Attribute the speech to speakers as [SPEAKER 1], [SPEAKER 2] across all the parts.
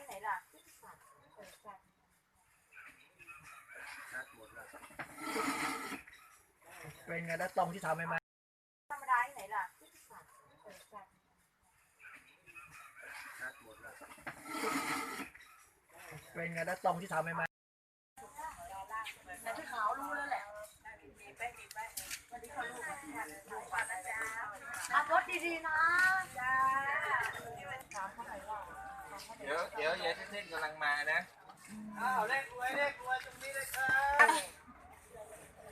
[SPEAKER 1] ที่ไหนล่ะ
[SPEAKER 2] เป็นไงแล้วตรงที่ทำให้ไหม
[SPEAKER 1] ธรรมดาที่ไหนล่ะ
[SPEAKER 2] เป็นไงแล้วตรงที่ทำให้ไหม
[SPEAKER 1] แต่ที่ขาวรู้แล้วแหละมีไปมีไปวันนี้เขาลูกมาที่นั่นดูก่อนนะจ๊ะขับรถดีๆนะ เดี๋
[SPEAKER 3] ยวยายเส้นๆกำลังมานะ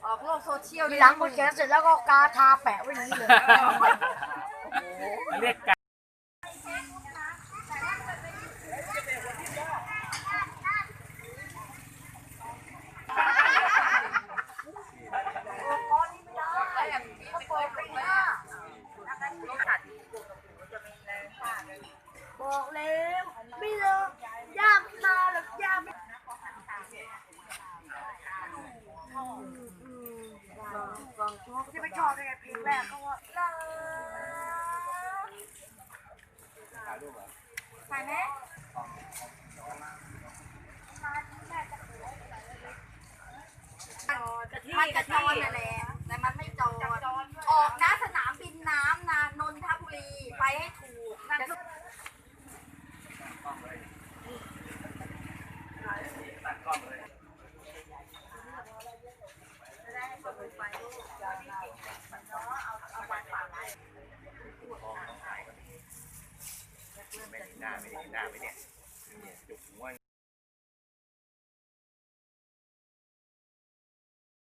[SPEAKER 1] ออกโลกโซเชียลทีหลังคนแกเสร็จแล้วก็กาทาแปะไว้อย่างนี้เลย
[SPEAKER 2] เรียกกัน
[SPEAKER 1] บอกแล้วไม่เลิก ย่าไม่มาหรอกย่าไม่ที่ไม่ชอบเลยไงเพลงแรกเขาว่าเลิกใช่ไหม
[SPEAKER 4] มันจะจอนนั่นแหละแต่มันไม่จอนออกนะสนามบินน้ำนะนนทบุรี ไปให้ถูกนั่นคือ
[SPEAKER 3] ไม่เหน้าไม่เห็นหน้าไหมเนี่ยเนี่ยจุกหัว